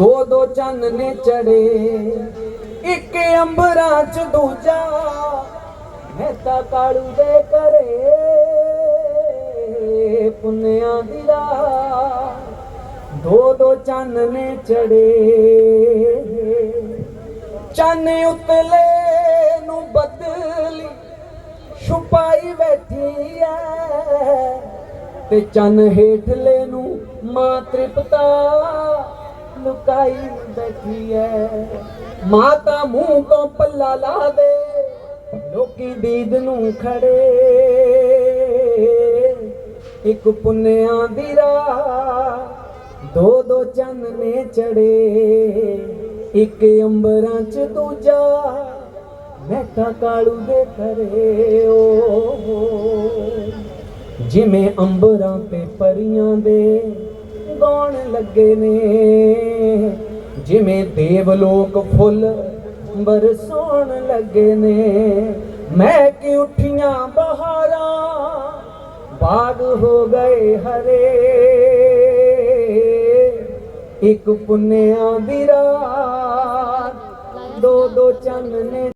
ਦੋ ਦੋ ਚੰਨ ਨੇ ਚੜੇ, ਇੱਕ ਅੰਬਰਾਂ ਚ ਦੂਜਾ ਮਹਿਤਾ ਕਾਲੂ ਦੇ ਕਰੇ ਪੁੰਨਿਆਂ ਦੀ ਰਾਹ ਦੋ ਦੋ ਚੰਨ ਨੇ ਚੜੇ। ਚੰਨ ਉਤਲੇ ਨੂੰ ਬਦਲੀ ਛੁਪਾਈ ਬੈਠੀ ਐ, ਤੇ ਚੰਨ ਹੇਠਲੇ ਨੂੰ ਮਾਂ ਤ੍ਰਿਪਤਾ ਲੁਕਾਈ ਬੈਠੀ ਐ। ਮਾਤਾ ਮੂੰਹ ਤੋਂ ਪੱਲਾ ਲਾ ਦੇ, ਲੋਕੀ ਦੀਦ ਨੂੰ ਖੜੇ। ਇੱਕ ਪੁੰਨਿਆਂ ਦੀ ਰਾਹ ਦੋ ਦੋ ਚੰਨ ਨੇ ਚੜੇ। ਇੱਕ ਅੰਬਰਾਂ ਚ ਦੂਜਾ ਮਹਿਤਾ ਕਾਲੂ ਦੇ ਕਰੇ ਓ ਜਿਵੇਂ ਅੰਬਰਾਂ ਤੇ ਪਰੀਆਂ ਦੇ ਗਾਉਣ ਲੱਗੇ ਨੇ। ਜਿਵੇਂ ਦੇਵ ਲੋਕ ਫੁੱਲ ਬਰਸਾਉਣ ਲੱਗੇ ਨੇ। ਮੈਂ ਕਿ ਉੱਠੀਆਂ ਬਹਾਰਾਂ, ਬਾਗ ਹੋ ਗਏ ਹਰੇ। ਇੱਕ ਪੁੰਨਿਆਂ ਦੀ ਰਾਤ, ਦੋ ਦੋ ਚੰਨ ਨੇ